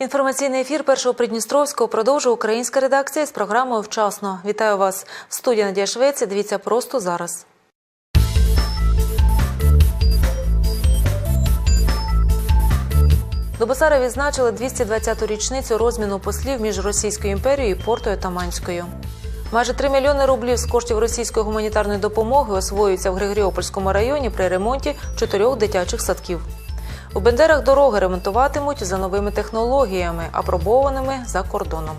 Інформаційний ефір першого Придністровського продовжує українська редакція з програмою Вчасно. Вітаю вас в студії Надія Швеція. Дивіться просто зараз. До Басара відзначили 220-ту річницю розміну послів між Російською імперією і Портою Таманською. Майже 3 мільйони рублів з коштів російської гуманітарної допомоги освоюються в Григоріопольському районі при ремонті чотирьох дитячих садків. У Бендерах дороги ремонтуватимуть за новими технологіями, апробованими за кордоном.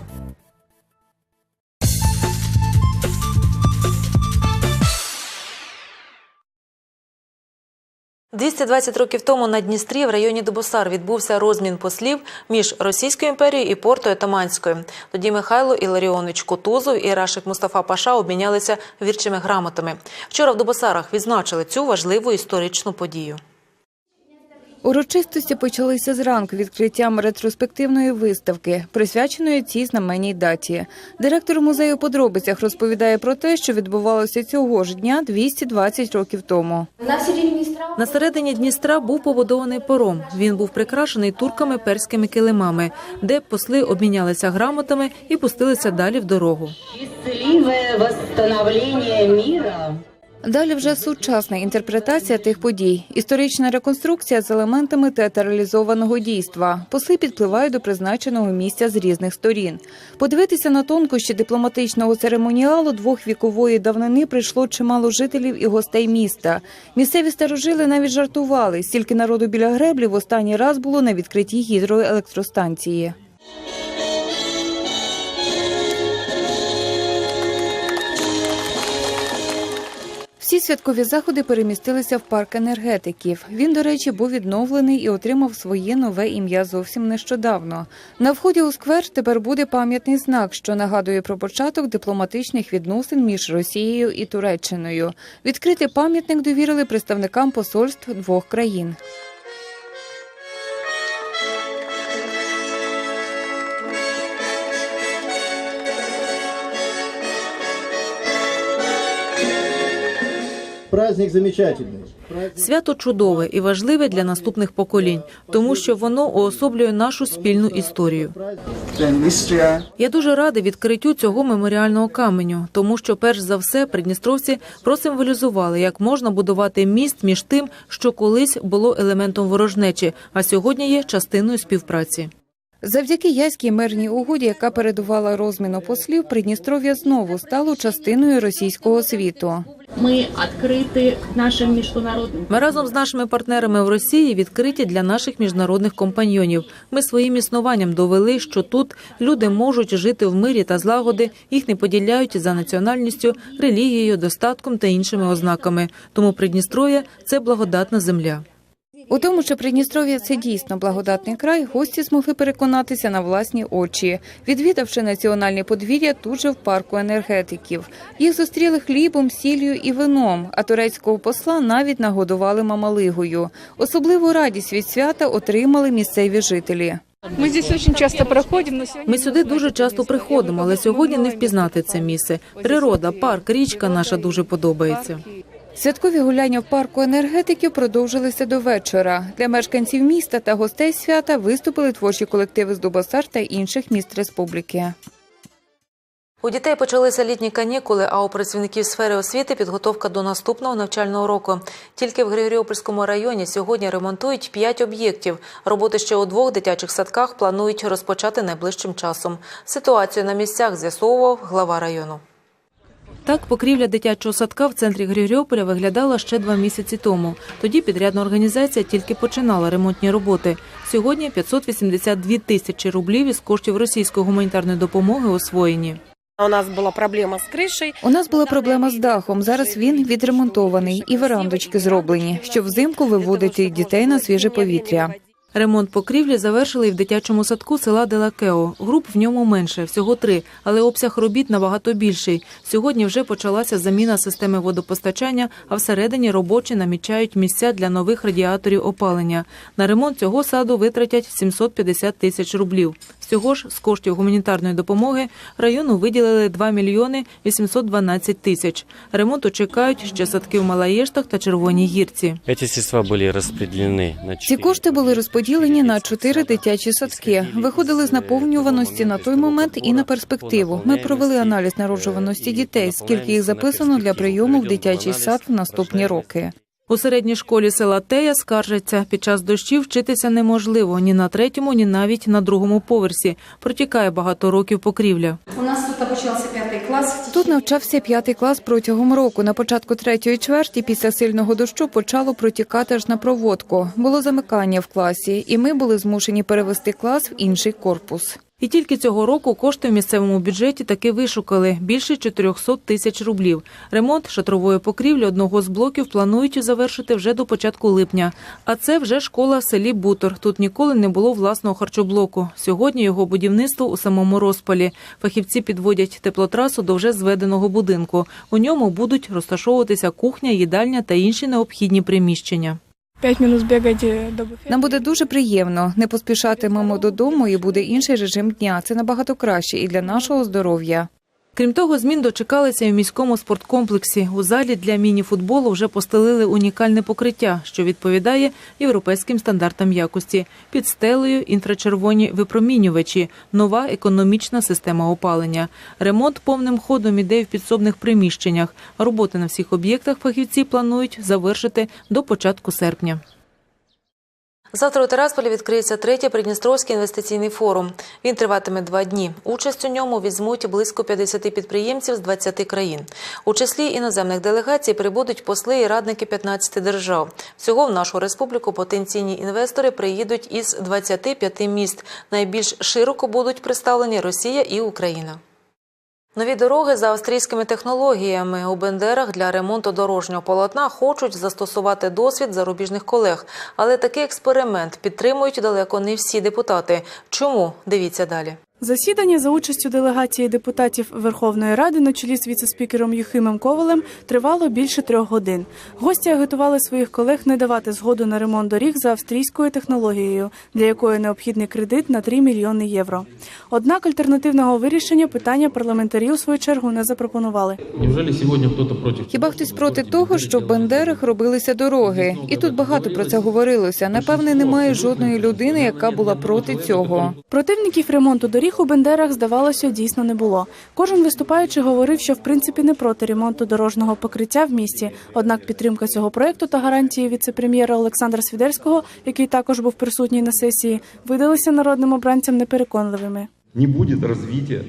«220 років тому на Дністрі в районі Дубосар відбувся розмін послів між Російською імперією і Портою Таманською. Тоді Михайло Іларіонович Кутузов і Рашик Мустафа Паша обмінялися вірчими грамотами. Вчора в Дубосарах відзначили цю важливу історичну подію. Урочистості почалися зранку відкриттям ретроспективної виставки, присвяченої цій знаменній даті. Директор музею подробицях розповідає про те, що відбувалося цього ж дня 220 років тому. На середині Дністра середині Дністра був побудований паром. Він був прикрашений турками перськими килимами, де посли обмінялися грамотами і пустилися далі в дорогу. Далі вже сучасна інтерпретація тих подій, історична реконструкція з елементами театралізованого дійства. Посли підпливають до призначеного місця з різних сторін. Подивитися на тонкощі дипломатичного церемоніалу двохвікової давнини прийшло чимало жителів і гостей міста. Місцеві старожили навіть жартували, стільки народу біля греблі в останній раз було на відкритті гідроелектростанції. Всі святкові заходи перемістилися в парк енергетиків. Він, до речі, був відновлений і отримав своє нове ім'я зовсім нещодавно. На вході у сквер тепер буде пам'ятний знак, що нагадує про початок дипломатичних відносин між Росією і Туреччиною. Відкрити пам'ятник довірили представникам посольств двох країн. Праздник замечательный. Свято чудове і важливе для наступних поколінь, тому що воно уособлює нашу спільну історію. Я дуже радий відкриттю цього меморіального каменю, тому що, перш за все, придністровці просимволізували, як можна будувати міст між тим, що колись було елементом ворожнечі, а сьогодні є частиною співпраці. Завдяки яській мирній угоді, яка передувала розміну послів, Придністров'я знову стало частиною російського світу. ми відкриті нашим міжнародним Ми разом з нашими партнерами в Росії відкриті для наших міжнародних компаньйонів. Ми своїм існуванням довели, що тут люди можуть жити в мирі та злагоди, їх не поділяють за національністю, релігією, достатком та іншими ознаками. Тому Придністров'я – це благодатна земля. У тому, що Придністров'я це дійсно благодатний край, гості змогли переконатися на власні очі, відвідавши національне подвір'я тут же в парку енергетиків. Їх зустріли хлібом, сіллю і вином, а турецького посла навіть нагодували мамалигою. Особливу радість від свята отримали місцеві жителі. Мы здесь очень часто проходим, но сегодня... Ми сюди дуже часто приходимо, але сьогодні не впізнати це місце. Природа, парк, річка наша дуже подобається. Святкові гуляння в парку енергетиків продовжилися до вечора. Для мешканців міста та гостей свята виступили творчі колективи з Дубосар та інших міст республіки. У дітей почалися літні канікули, а у працівників сфери освіти підготовка до наступного навчального року. Тільки в Григоріопольському районі сьогодні ремонтують п'ять об'єктів. Роботи ще у двох дитячих садках планують розпочати найближчим часом. Ситуацію на місцях з'ясовував глава району. Так, покрівля дитячого садка в центрі Григоріополя виглядала ще два місяці тому. Тоді підрядна організація тільки починала ремонтні роботи. Сьогодні 582 тисячі рублів із коштів російської гуманітарної допомоги освоєні. У нас була проблема з кришею. У нас була проблема з дахом. Зараз він відремонтований і верандочки зроблені, щоб взимку виводити дітей на свіже повітря. Ремонт покрівлі завершили і в дитячому садку села Делакео. Груп в ньому менше, всього три, але обсяг робіт набагато більший. Сьогодні вже почалася заміна системи водопостачання, а всередині робочі намічають місця для нових радіаторів опалення. На ремонт цього саду витратять 750 тисяч рублів. Всього ж з коштів гуманітарної допомоги району виділили 2 мільйони 812 тисяч. Ремонту чекають ще садки в Малаєштах та Червоній Гірці. Эти средства были распределены на Ці четыре кошти були розподілені розподілені на чотири дитячі садки. Виходили з наповнюваності на той момент і на перспективу. Ми провели аналіз народжуваності дітей, скільки їх записано для прийому в дитячий сад в наступні роки. У середній школі села Тея скаржаться, під час дощів вчитися неможливо ні на третьому, ні навіть на другому поверсі. Протікає багато років покрівля. У нас тут обучался пятый класс. Тут навчався п'ятий клас протягом року. На початку третьої чверті після сильного дощу почало протікати аж на проводку. Було замикання в класі, і ми були змушені перевести клас в інший корпус. І тільки цього року кошти в місцевому бюджеті таки вишукали більше 400 тисяч рублів. Ремонт шатрової покрівлі одного з блоків планують завершити вже до початку липня. А це вже школа в селі Бутор. Тут ніколи не було власного харчоблоку. Сьогодні його будівництво у самому розпалі. Фахівці підводять теплотрасу до вже зведеного будинку. У ньому будуть розташовуватися кухня, їдальня та інші необхідні приміщення. Пять мінус бігати до буфету. Нам буде дуже приємно. Не поспішатимемо додому, і буде інший режим дня. Це набагато краще і для нашого здоров'я. Крім того, змін дочекалися і в міському спорткомплексі. У залі для міні-футболу вже постелили унікальне покриття, що відповідає європейським стандартам якості. Під стелею інфрачервоні випромінювачі, нова економічна система опалення. Ремонт повним ходом іде в підсобних приміщеннях. Роботи на всіх об'єктах фахівці планують завершити до початку серпня. Завтра у Терасполі відкриється третій Придністровський інвестиційний форум. Він триватиме два дні. Участь у ньому візьмуть близько 50 підприємців з 20 країн. У числі іноземних делегацій прибудуть посли і радники 15 держав. Всього в нашу республіку потенційні інвестори приїдуть із 25 міст. Найбільш широко будуть представлені Росія і Україна. Нові дороги за австрійськими технологіями у Бендерах для ремонту дорожнього полотна хочуть застосувати досвід зарубіжних колег. Але такий експеримент підтримують далеко не всі депутати. Чому? Дивіться далі. Засідання за участю делегації депутатів Верховної Ради на чолі з віцеспікером Юхимом Ковалем тривало більше трьох годин. Гості агітували своїх колег не давати згоду на ремонт доріг за австрійською технологією, для якої необхідний кредит на 3 мільйони євро. Однак альтернативного вирішення питання парламентарі у свою чергу не запропонували. Неужели сегодня кто-то против? Хіба хтось проти того, щоб в Бендерах робилися дороги? І тут багато про це говорилося. Напевне, немає жодної людини, яка була проти цього. Противників ремонту доріг у Бендерах, здавалося, дійсно не було. Кожен виступаючи говорив, що в принципі не проти ремонту дорожнього покриття в місті. Однак підтримка цього проекту та гарантії віце-прем'єра Олександра Свідерського, який також був присутній на сесії, видалися народним обранцям непереконливими. Не буде развития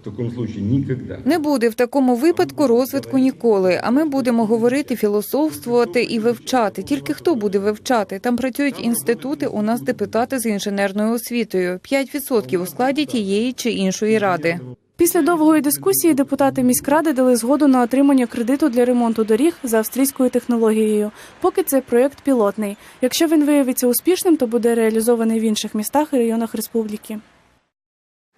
в таком случае никогда. Не буде в такому випадку розвитку ніколи. А ми будемо говорити, філософствувати і вивчати. Тільки хто буде вивчати? Там працюють інститути. У нас депутати з інженерною освітою. 5% у складі тієї чи іншої ради. Після довгої дискусії депутати міськради дали згоду на отримання кредиту для ремонту доріг за австрійською технологією. Поки цей проєкт пілотний. Якщо він виявиться успішним, то буде реалізований в інших містах і районах республіки.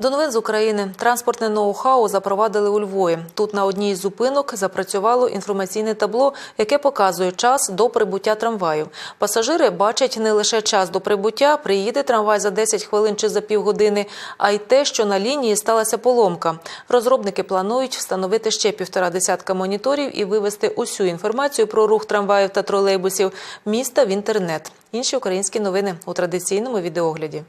До новин з України транспортне ноу-хау запровадили у Львові. Тут на одній з зупинок запрацювало інформаційне табло, яке показує час до прибуття трамваю. Пасажири бачать не лише час до прибуття, приїде трамвай за 10 хвилин чи за півгодини, а й те, що на лінії сталася поломка. Розробники планують встановити ще півтора десятка моніторів і вивести усю інформацію про рух трамваїв та тролейбусів міста в інтернет. Інші українські новини у традиційному відеогляді.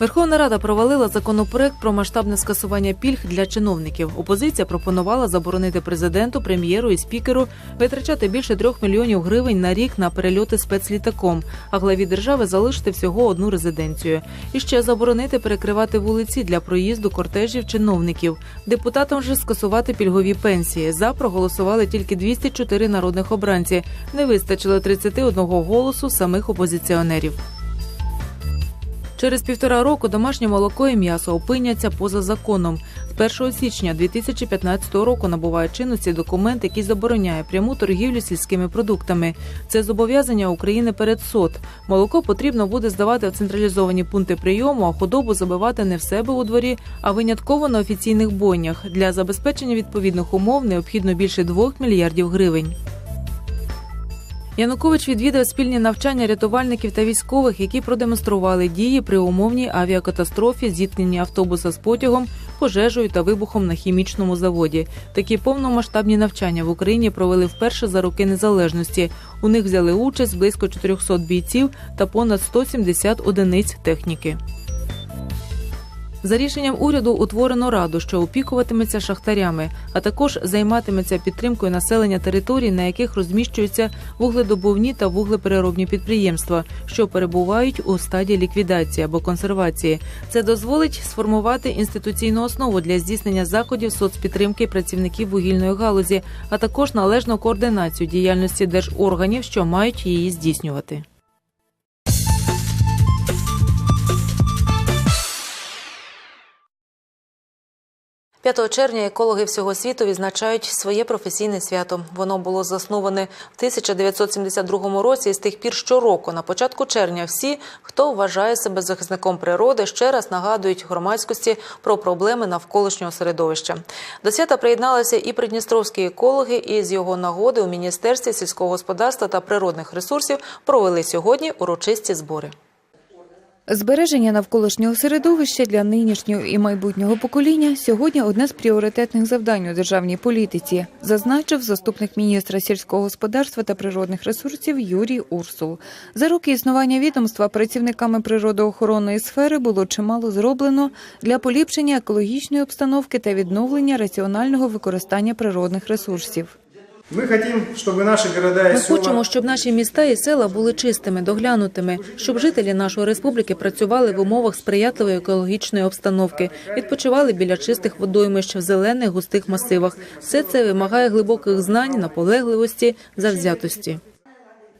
Верховна Рада провалила законопроект про масштабне скасування пільг для чиновників. Опозиція пропонувала заборонити президенту, прем'єру і спікеру витрачати більше трьох мільйонів гривень на рік на перельоти спецлітаком, а главі держави залишити всього одну резиденцію. І ще заборонити перекривати вулиці для проїзду кортежів чиновників. Депутатам же скасувати пільгові пенсії. За проголосували тільки 204 народних обранці. Не вистачило 31 голосу самих опозиціонерів. Через півтора року домашнє молоко і м'ясо опиняться поза законом. З 1 січня 2015 року набуває чинності документ, який забороняє пряму торгівлю сільськими продуктами. Це зобов'язання України перед СОТ. Молоко потрібно буде здавати в централізовані пункти прийому, а худобу забивати не в себе у дворі, а винятково на офіційних бойнях. Для забезпечення відповідних умов необхідно більше 2 мільярдів гривень. Янукович відвідав спільні навчання рятувальників та військових, які продемонстрували дії при умовній авіакатастрофі, зіткненні автобуса з потягом пожежею та вибухом на хімічному заводі. Такі повномасштабні навчання в Україні провели вперше за роки незалежності. У них взяли участь близько 400 бійців та понад 170 одиниць техніки. За рішенням уряду утворено раду, що опікуватиметься шахтарями, а також займатиметься підтримкою населення територій, на яких розміщуються вугледобувні та вуглепереробні підприємства, що перебувають у стадії ліквідації або консервації. Це дозволить сформувати інституційну основу для здійснення заходів соцпідтримки працівників вугільної галузі, а також належну координацію діяльності держорганів, що мають її здійснювати. 5 червня екологи всього світу відзначають своє професійне свято. Воно було засноване в 1972 році. І з тих пір щороку, на початку червня, всі, хто вважає себе захисником природи, ще раз нагадують громадськості про проблеми навколишнього середовища. До свята приєдналися і придністровські екологи, і з його нагоди у міністерстві сільського господарства та природних ресурсів провели сьогодні урочисті збори. Збереження навколишнього середовища для нинішнього і майбутнього покоління сьогодні одне з пріоритетних завдань у державній політиці, зазначив заступник міністра сільського господарства та природних ресурсів Юрій Урсул. За роки існування відомства працівниками природоохоронної сфери було чимало зроблено для поліпшення екологічної обстановки та відновлення раціонального використання природних ресурсів. Ми села хочемо, щоб наші міста і села були чистими, доглянутими, щоб жителі нашої республіки працювали в умовах сприятливої екологічної обстановки, відпочивали біля чистих водоймищ в зелених густих масивах. Все це вимагає глибоких знань, наполегливості, завзятості.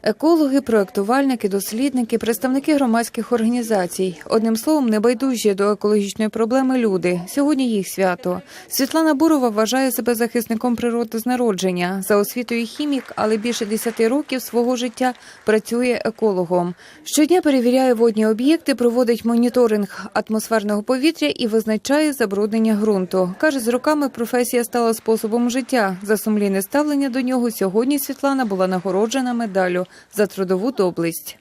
Екологи, проектувальники, дослідники, представники громадських організацій. Одним словом, небайдужі до екологічної проблеми люди. Сьогодні їх свято. Світлана Бурова вважає себе захисником природи з народження. За освітою хімік, але більше 10 років свого життя працює екологом. Щодня перевіряє водні об'єкти, проводить моніторинг атмосферного повітря і визначає забруднення ґрунту. Каже, з роками професія стала способом життя. За сумлінне ставлення до нього сьогодні Світлана була нагороджена медаллю за трудову доблесть.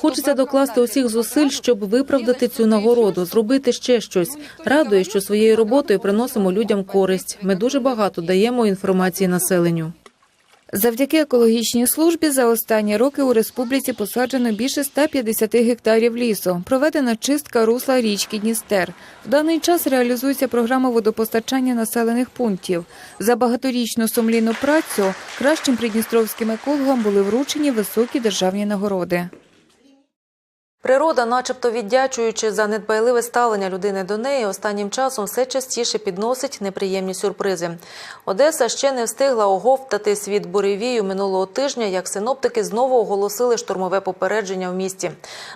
Хочеться докласти усіх зусиль, щоб виправдати цю нагороду, зробити ще щось. Радує, що своєю роботою приносимо людям користь. Ми дуже багато даємо інформації населенню. Завдяки екологічній службі за останні роки у республіці посаджено більше 150 гектарів лісу. Проведена чистка русла річки Дністер. В даний час реалізується програма водопостачання населених пунктів. За багаторічну сумлінну працю кращим придністровським екологам були вручені високі державні нагороди. Природа, начебто віддячуючи за недбайливе ставлення людини до неї, останнім часом все частіше підносить неприємні сюрпризи. Одеса ще не встигла оговтати від буревію минулого тижня, як синоптики знову оголосили штурмове попередження в місті.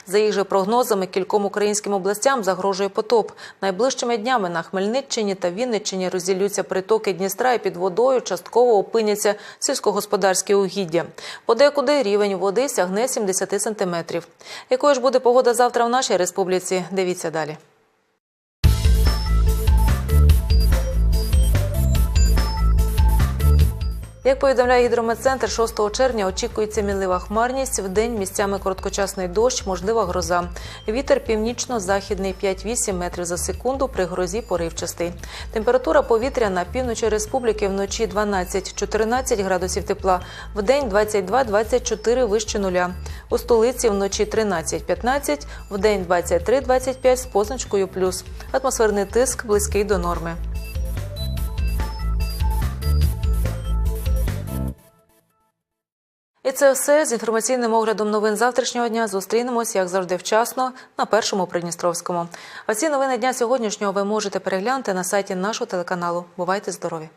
За їх же прогнозами, кільком українським областям загрожує потоп. Найближчими днями на Хмельниччині та Вінниччині розділються притоки Дністра і під водою частково опиняться сільськогосподарські угіддя. Подекуди рівень води сягне 70 сантиметрів. Якою ж буде погода завтра в нашій республіці? Дивіться далі. Як повідомляє гідрометцентр, 6 червня очікується мінлива хмарність. В день місцями короткочасний дощ, можлива гроза. Вітер північно-західний 5-8 метрів за секунду при грозі поривчастий. Температура повітря на півночі республіки вночі 12-14 градусів тепла, в день 22-24 вище нуля. У столиці вночі 13-15, в день 23-25 з позначкою плюс. Атмосферний тиск близький до норми. Це все з інформаційним оглядом новин завтрашнього дня. Зустрінемось, як завжди, вчасно на першому Придністровському. А ці новини дня сьогоднішнього ви можете переглянути на сайті нашого телеканалу. Бувайте здорові!